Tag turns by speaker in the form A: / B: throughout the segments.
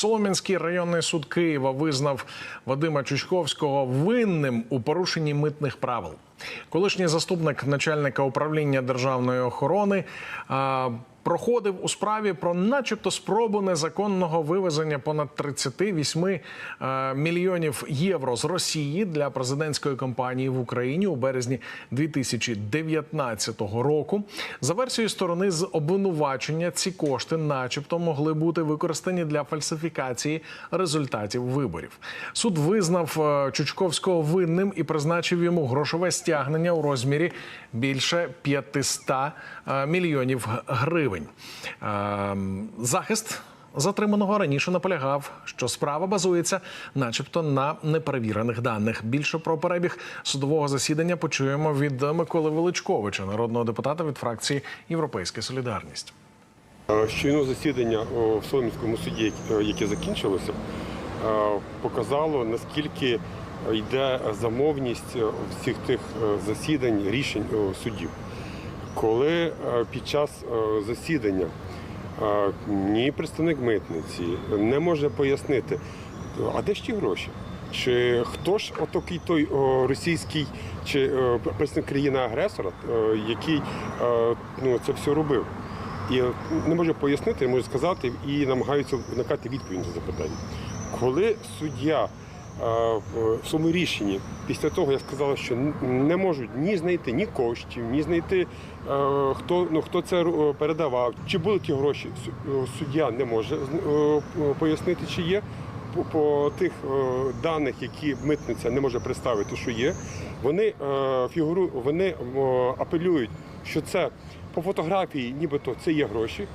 A: Солом'янський районний суд Києва визнав Вадима Чучковського винним у порушенні митних правил. Колишній заступник начальника управління державної охорони проходив у справі про, начебто, спробу незаконного вивезення понад 38 е, мільйонів євро з Росії для президентської кампанії в Україні у березні 2019 року. За версією сторони з обвинувачення, ці кошти, начебто, могли бути використані для фальсифікації результатів виборів. Суд визнав е, Чучковського винним і призначив йому грошове стягнення у розмірі більше 500 е, мільйонів гривень. Е, Захист затриманого раніше наполягав, що справа базується, начебто, на неперевірених даних. Більше про перебіг судового засідання почуємо від Миколи Величковича, народного депутата від фракції Європейська Солідарність.
B: Е, Щойно засідання в Солом'янському суді, е, яке закінчилося, е, показало, наскільки йде замовність е, всіх тих е, засідань, рішень е, судів. Коли е, під час е, засідання е, ні представник митниці не може пояснити, а де ж ті гроші? Чи хто ж отакий той о, російський чи е, представник країни-агресора, е, який е, ну, це все робив? І не може пояснити, не може сказати і намагаються накати відповідь на запитання. Коли суддя е, в своєму рішенні, після того як сказала, що не можуть ні знайти ні коштів, ні знайти, хто, ну, хто це е, передавав, чи були ті гроші, е, суддя не може е, пояснити, чи є. По, по тих е, даних, які митниця не може представити, що є, вони е, фігуру, вони е, апелюють, що це по фотографії, нібито це є гроші.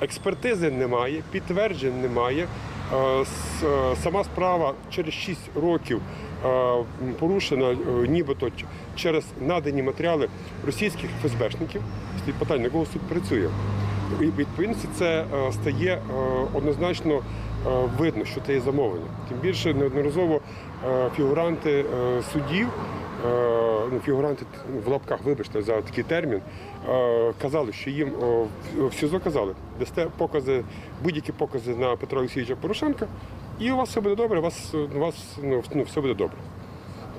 B: Експертизи немає, підтверджень немає. Е, е, Сама справа через 6 років е, порушена нібито через надані матеріали російських ФСБшників. Стоїть питання, на кого суд працює. І відповідності це стає однозначно видно, що це є замовлення. Тим більше неодноразово фігуранти судів, ну, фігуранти в лапках, вибачте за такий термін, е, казали, що їм о, в- СІЗО казали, дасте покази, будь-які покази на Петра Олексійовича Порошенка, і у вас все буде добре, у вас, у вас ну, ну, все буде добре.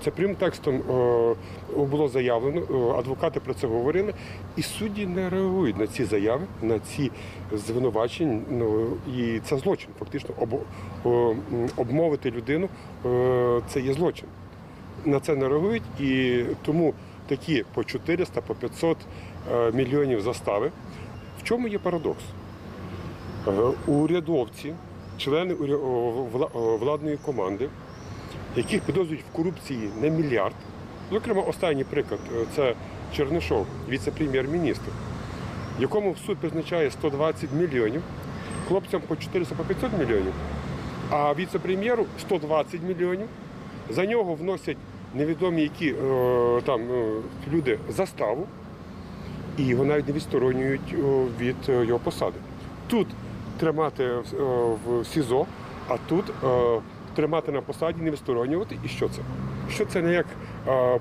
B: Це прямим текстом е, було заявлено, е, адвокати про це говорили, і судді не реагують на ці заяви, на ці звинувачення. Ну і це злочин. Фактично, об, обмовити людину е, це є злочин. На це не реагують, і тому такі по 400, по 500 е, мільйонів застави. В чому є парадокс? Е, Урядовці, члени владної команди, яких підозрюють в корупції на мільярд. Зокрема, останній приклад е, це Чернишов, віце-прем'єр-міністр, якому суд призначає 120 мільйонів, хлопцям по 400 по 500 мільйонів, а віце-прем'єру 120 мільйонів. За нього вносять невідомі які е, там е, люди заставу, і його навіть не відсторонюють о, від е, його посади. Тут тримати е, в СІЗО, а тут е, тримати на посаді, не відсторонювати. І що це? Що це не як е, е,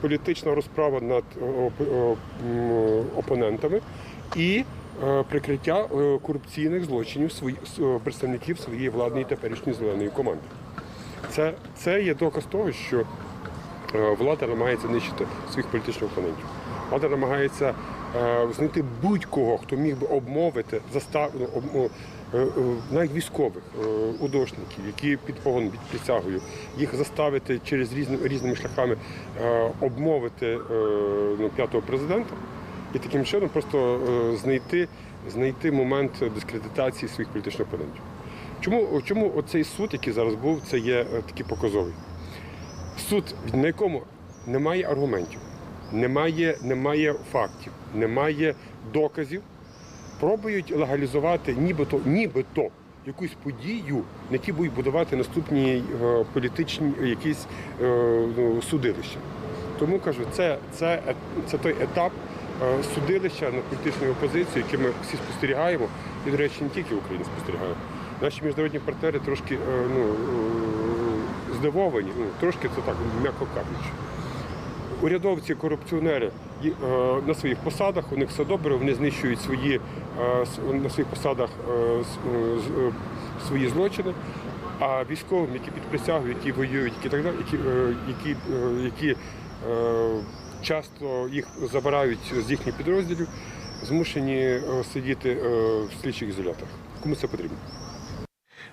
B: політична розправа над е, оп- е, опонентами і е, прикриття е, корупційних злочинів е, представників своєї владної теперішньої зеленої команди. Це, це є доказ того, що е, влада намагається нищити своїх політичних опонентів. Влада намагається е, знайти будь-кого, хто міг би обмовити застав, ну, ну, е, е, навіть військових е, удошників, які під погон під присягою, їх заставити через різні, різними шляхами е, обмовити е, ну, п'ятого президента і таким чином просто е, знайти, знайти момент дискредитації своїх політичних опонентів. Чому, чому оцей суд, який зараз був, це є е, такий показовий? Суд, на якому немає аргументів, немає, немає фактів, немає доказів, пробують легалізувати нібито, нібито якусь подію, на якій будуть будувати наступні е, політичні якісь е, ну, судилища. Тому кажу, це, це, це той етап е, судилища на політичну опозицію, який ми всі спостерігаємо, і, до речі, не тільки в Україні спостерігаємо. Наші міжнародні партнери трошки е, ну, е, здивовані, ну, трошки це так, м'яко кажучи. Урядовці, корупціонери е, на своїх посадах, у них все добре, вони знищують свої е, на своїх посадах е, свої злочини. А військовим, які під присягою, які воюють, які так далі, які, які, які часто їх забирають з їхніх підрозділів, змушені сидіти в слідчих ізоляторах. Кому це потрібно?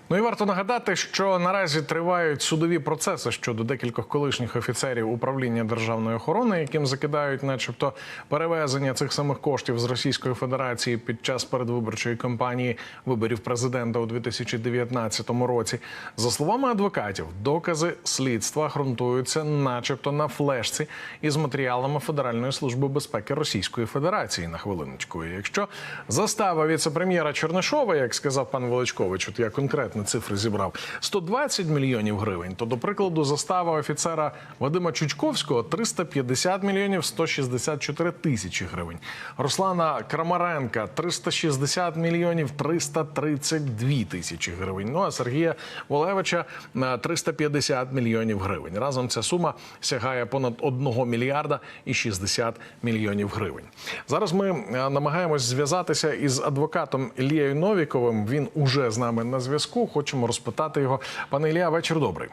A: Ну і варто нагадати, що наразі тривають судові процеси щодо декількох колишніх офіцерів управління державної охорони, яким закидають, начебто, перевезення цих самих коштів з Російської Федерації під час передвиборчої кампанії виборів президента у 2019 році. За словами адвокатів, докази слідства ґрунтуються, начебто, на флешці із матеріалами Федеральної служби безпеки Російської Федерації на хвилиночку. І Якщо застава віце-прем'єра Чернишова, як сказав пан Величкович, от я конкретно цифри зібрав 120 мільйонів гривень, то до прикладу застава офіцера Вадима Чучковського 350 мільйонів 164 тисячі гривень. Руслана Крамаренка 360 мільйонів 332 тисячі гривень. Ну а Сергія Волевича на 350 мільйонів гривень. Разом ця сума сягає понад 1 мільярда і 60 мільйонів гривень. Зараз ми е, намагаємось зв'язатися із адвокатом Ілією Новіковим. Він уже з нами на зв'язку. Хочемо розпитати його. Пане Ілія, вечір добрий.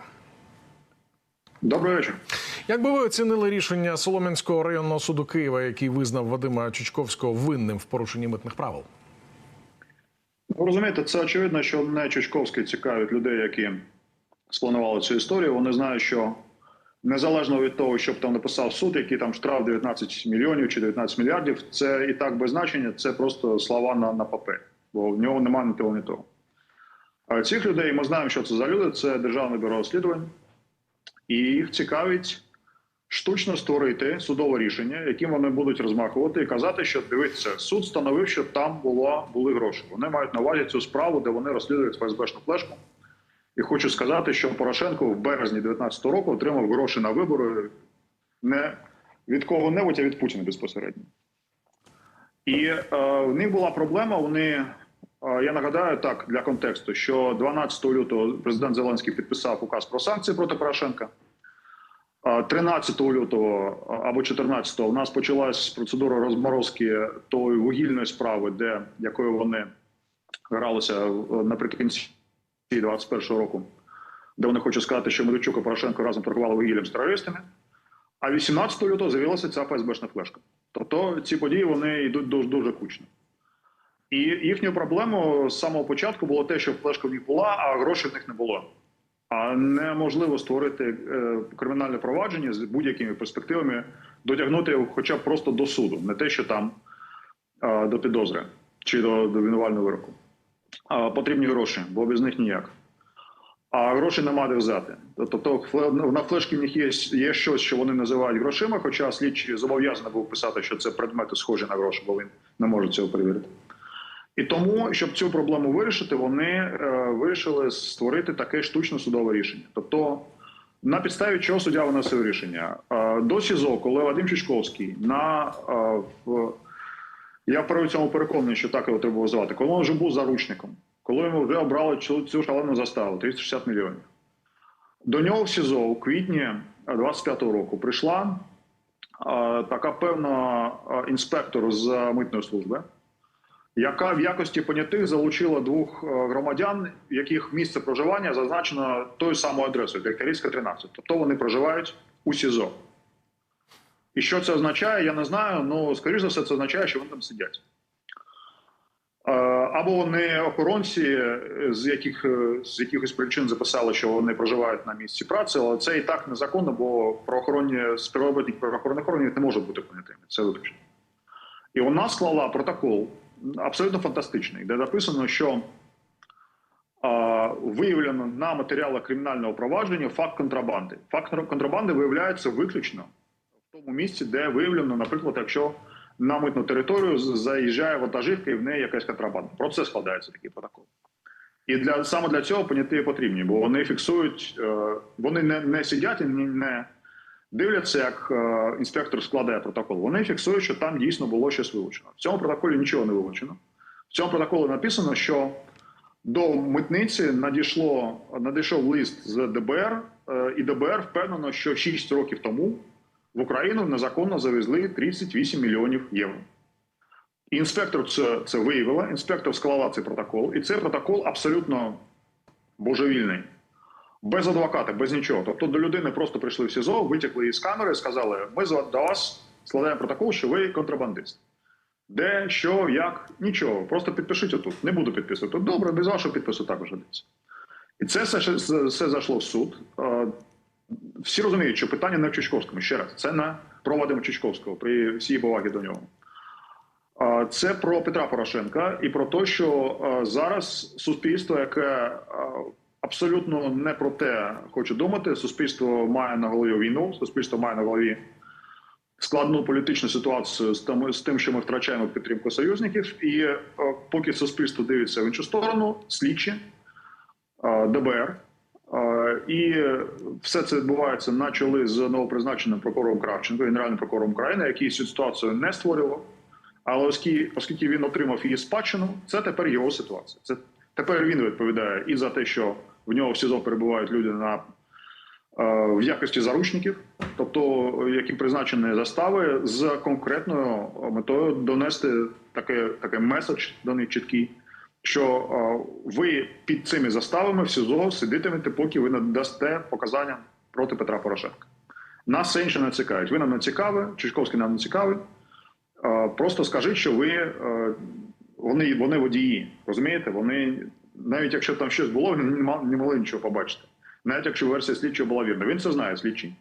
C: Добрий вечір.
A: Як би ви оцінили рішення Солом'янського районного суду Києва, який визнав Вадима Чучковського винним в порушенні митних правил?
C: Ви розумієте, це очевидно, що не Чучковський цікавить людей, які спланували цю історію. Вони знають, що незалежно від того, що б там написав суд, який там штраф 19 мільйонів чи 19 мільярдів, це і так без значення, це просто слова на, на папері, бо в нього немає ні того, ні того. Цих людей ми знаємо, що це за люди. Це Державне бюро розслідувань, і їх цікавить штучно створити судове рішення, яким вони будуть розмахувати і казати, що дивіться, суд встановив, що там було, були гроші. Вони мають на увазі цю справу, де вони розслідують ФСБшну флешку. І хочу сказати, що Порошенко в березні 2019 року отримав гроші на вибори не від кого-небудь, а від Путіна безпосередньо. І е, в них була проблема. Вони я нагадаю так для контексту, що 12 лютого президент Зеленський підписав указ про санкції проти Порошенка. 13 лютого або 14 у нас почалась процедура розморозки тої вугільної справи, де якою вони гралися наприкінці 2021 року, де вони хочуть сказати, що Медведчук і Порошенко разом торгували вугіллям з терористами. А 18 лютого з'явилася ця ФСБшна флешка. Тобто ці події вони йдуть дуже дуже кучно. І їхньою проблемою з самого початку було те, що флешка в них була, а грошей в них не було. А неможливо створити е, кримінальне провадження з будь-якими перспективами, дотягнути хоча б просто до суду, не те, що там е, до підозри чи до, до винувального вироку. Потрібні гроші, бо без них ніяк. А гроші нема де взяти. Тобто на флешці в них є, є щось, що вони називають грошима, хоча слідчий зобов'язаний був писати, що це предмети схожі на гроші, бо він не може цього перевірити. І тому, щоб цю проблему вирішити, вони е, вирішили створити таке штучне судове рішення. Тобто, на підставі чого суддя виносив рішення Е, до СІЗО, коли Вадим Чичковський на е, в я при цьому переконаний, що так його треба було звати, коли він вже був заручником, коли йому вже обрали цю, цю шалену заставу 360 мільйонів. До нього в СІЗО у квітні 25-го року прийшла е, така певна інспектор з митної служби яка в якості понятих залучила двох е, громадян, яких місце проживання зазначено тою самою адресою Дегтярівська, 13. Тобто вони проживають у СІЗО. І що це означає, я не знаю. Ну, скоріш за все, це означає, що вони там сидять. Е, Або вони охоронці, е, з яких з якихось причин записали, що вони проживають на місці праці, але це і так незаконно, бо правоохоронні співробітники правоохоронних органів не можуть бути понятими. Це виключно. І вона склала протокол абсолютно фантастичний, де написано, що виявлено на матеріалах кримінального провадження факт контрабанди. Факт контрабанди виявляється виключно в тому місці, де виявлено, наприклад, якщо на митну територію заїжджає вантажівка і в неї якась контрабанда. Про це складається такий протокол. І для саме для цього поняті потрібні, бо вони фіксують, е, вони не, не сидять і не дивляться, як е, інспектор складає протокол. Вони фіксують, що там дійсно було щось вилучено. В цьому протоколі нічого не вилучено. В цьому протоколі написано, що до митниці надійшло надійшов лист з ДБР, е, і ДБР впевнено, що 6 років тому в Україну незаконно завезли 38 мільйонів євро. Інспектор це, це виявила, інспектор склала цей протокол, і цей протокол абсолютно божевільний, без адвоката, без нічого. Тобто до людини просто прийшли в СІЗО, витягли її з камери, сказали: ми до вас складаємо протокол, що ви контрабандист. Де, що, як, нічого. Просто підпишіть отут. Не буду підписувати. Добре, без вашого підпису також годиться. І це все, все, зайшло в суд. Е, Всі розуміють, що питання не в Чучковському. Ще раз, це не про Вадима Чучковського, при всій повагі до нього. Це про Петра Порошенка і про те, що е, зараз суспільство, яке е, абсолютно не про те хоче думати, суспільство має на голові війну, суспільство має на голові складну політичну ситуацію з тим, що ми втрачаємо підтримку союзників, і е, поки суспільство дивиться в іншу сторону, слідчі, е, ДБР. Е, І все це відбувається на чолі з новопризначеним прокурором Кравченко, генеральним прокурором України, який цю ситуацію не створював. Але оскільки він отримав її спадщину, це тепер його ситуація. Це тепер він відповідає і за те, що в нього в СІЗО перебувають люди на е, в якості заручників, тобто які призначені застави з конкретною метою донести таке, таке меседж них чіткий, що е, ви під цими заставами в СІЗО сидитимете, поки ви не дасте показання проти Петра Порошенка. Нас це інше не цікавить. Ви нам не цікаві, Чичковський нам не цікавий. Е, Просто скажіть, що ви вони, вони водії, розумієте? Вони навіть якщо там щось було, не могли нічого побачити. Навіть якщо версія слідчого була вірна, він це знає, слідчий.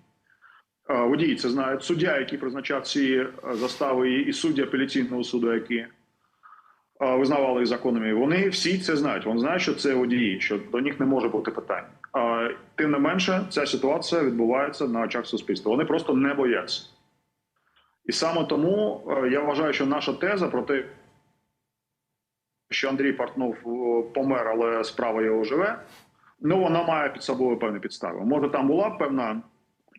C: Водії це знають. Суддя, який призначав ці е, застави, і судді апеляційного суду, які е, визнавали їх законними, вони всі це знають. Вони знають, що це водії, що до них не може бути питань. Тим не менше, ця ситуація відбувається на очах суспільства. Вони просто не бояться. І саме тому е, я вважаю, що наша теза про те, що Андрій Портнов е, помер, але справа його живе, ну вона має під собою певні підстави. Може, там була певна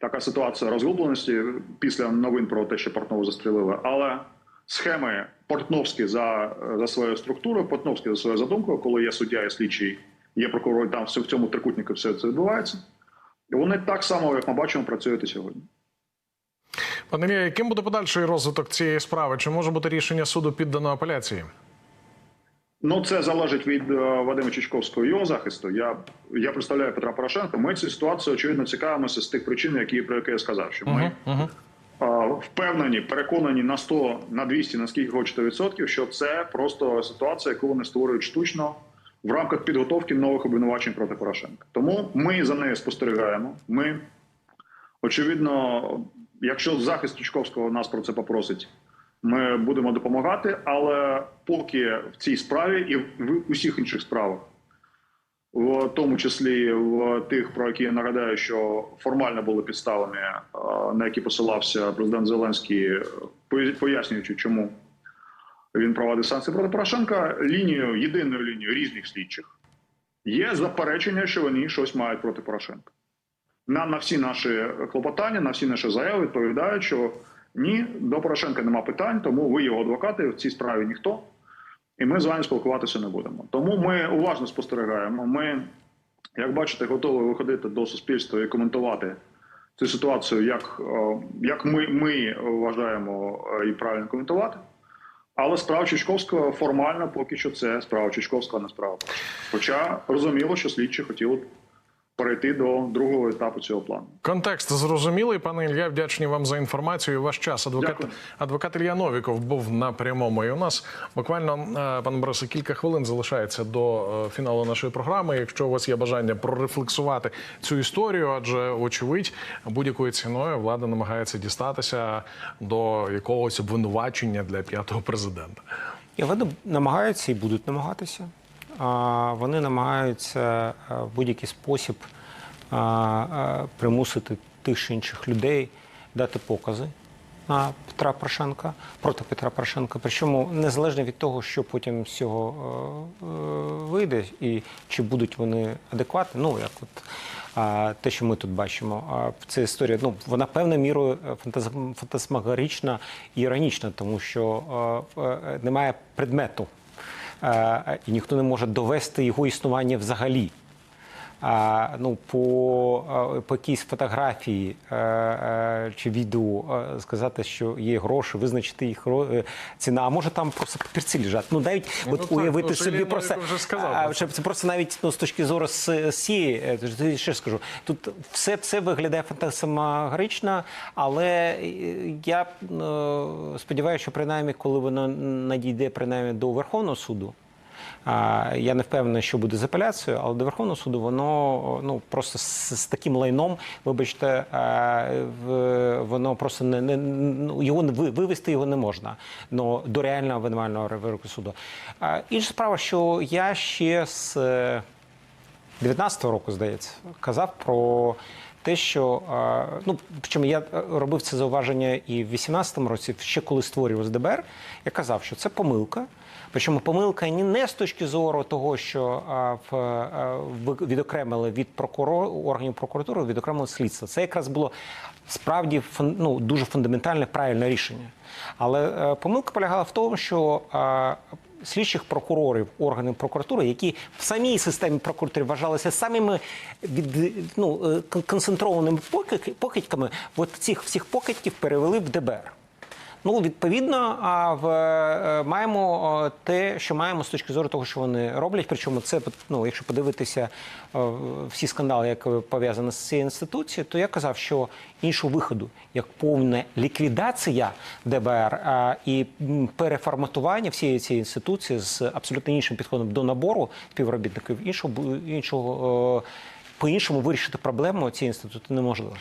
C: така ситуація розгубленості після новин про те, що Портнова застрелили, але схеми Портновські за, за своєю структурою, Портновські за своєю задумкою, коли є суддя, є слідчий, є прокурор, там все в цьому трикутнику все це відбувається. І вони так само, як ми бачимо, працюють і сьогодні.
A: Пане Ілля, яким буде подальший розвиток цієї справи? Чи може бути рішення суду піддано апеляції?
C: Ну, це залежить від е, Вадима Чичковського і його захисту. Я, я представляю Петра Порошенка. Ми цю ситуацію очевидно цікавимося з тих причин, які про які я сказав. Що ми е, впевнені, переконані на 100, на 200, на скільки хочете відсотків, що це просто ситуація, яку вони створюють штучно в рамках підготовки нових обвинувачень проти Порошенка. Тому ми за нею спостерігаємо. Ми очевидно, якщо захист Чичковського нас про це попросить, ми будемо допомагати. Але поки в цій справі і в усіх інших справах, в тому числі в тих, про які я нагадаю, що формально були підставами, е, на які посилався президент Зеленський, е, пояснюючи, чому він проводив санкції проти Порошенка, лінією, єдиною лінією різних слідчих є заперечення, що вони щось мають проти Порошенка. На, на всі наші клопотання, на всі наші заяви відповідають, що ні, до Порошенка нема питань, тому ви його адвокати в цій справі ніхто, і ми з вами спілкуватися не будемо. Тому ми уважно спостерігаємо. Ми, як бачите, готові виходити до суспільства і коментувати цю ситуацію, як, е, як ми, ми вважаємо е, і правильно коментувати. Але справа Чучковського формально поки що це справа Чичковського не справа. Хоча розуміло, що слідчі хотіли перейти до другого етапу цього плану.
A: Контекст зрозумілий. Пане Ілля, вдячні вам за інформацію. і Ваш час. Адвокат,
C: Дякую.
A: адвокат Ілля Новіков був на прямому. І у нас буквально, е, пане Борисе, кілька хвилин залишається до е, фіналу нашої програми. Якщо у вас є бажання прорефлексувати цю історію, адже очевидь, будь-якою ціною влада намагається дістатися до якогось обвинувачення для п'ятого президента.
D: І вони намагаються і будуть намагатися. А, Вони намагаються в будь-який спосіб а, а, примусити тих чи інших людей дати покази на Петра Порошенка проти Петра Порошенка. Причому незалежно від того, що потім з цього е, е, вийде, і чи будуть вони адекватні, ну як от. А те, що ми тут бачимо, а ця історія ну вона певною мірою е, і іронічна, тому що е, е, немає предмету, е, і ніхто не може довести його існування взагалі. Ну, по, по якійсь фотографії е, е, чи відео е, сказати, що є гроші, визначити їх ціна, а може там просто папірці лежать. Ну навіть
A: Ну,
D: от
A: так,
D: уявити
A: ну,
D: собі просто
A: вже сказав це.
D: просто навіть ну, з точки зору е, ще скажу, тут все це виглядає фантасмагорично, але я сподіваюся, що принаймні, коли воно надійде принаймні до Верховного суду. Я не впевнений, що буде з апеляцією, але до Верховного суду воно ну просто з, з таким лайном, вибачте, е, воно просто не, не його вивести його не можна. Ну до реального винувального вироку суду. Інша справа, що я ще з е, 19-го року, здається, казав про те, що ну причому я е, робив це зауваження і в 18-му році, ще коли створював ДБР, я казав, що це помилка. Причому помилка ні не з точки зору того, що е, в, відокремили від прокурор органів прокуратури, відокремили слідство. Це якраз було справді ну, дуже фундаментальне правильне рішення. Але е, помилка полягала в тому, що слідчих прокурорів органів прокуратури, які в самій системі прокуратури вважалися самими від, ну, е, кон- концентрованими покидьками, от цих всіх покидьків перевели в ДБР. Ну, відповідно, а в е, маємо те, що маємо з точки зору того, що вони роблять. Причому це ну, якщо подивитися е, всі скандали, які пов'язані з цією інституцією, то я казав, що іншого виходу, як повна ліквідація ДБР і переформатування всієї цієї інституції з абсолютно іншим підходом до набору співробітників, іншого іншого е, по-іншому вирішити проблему цієї інституту неможливо.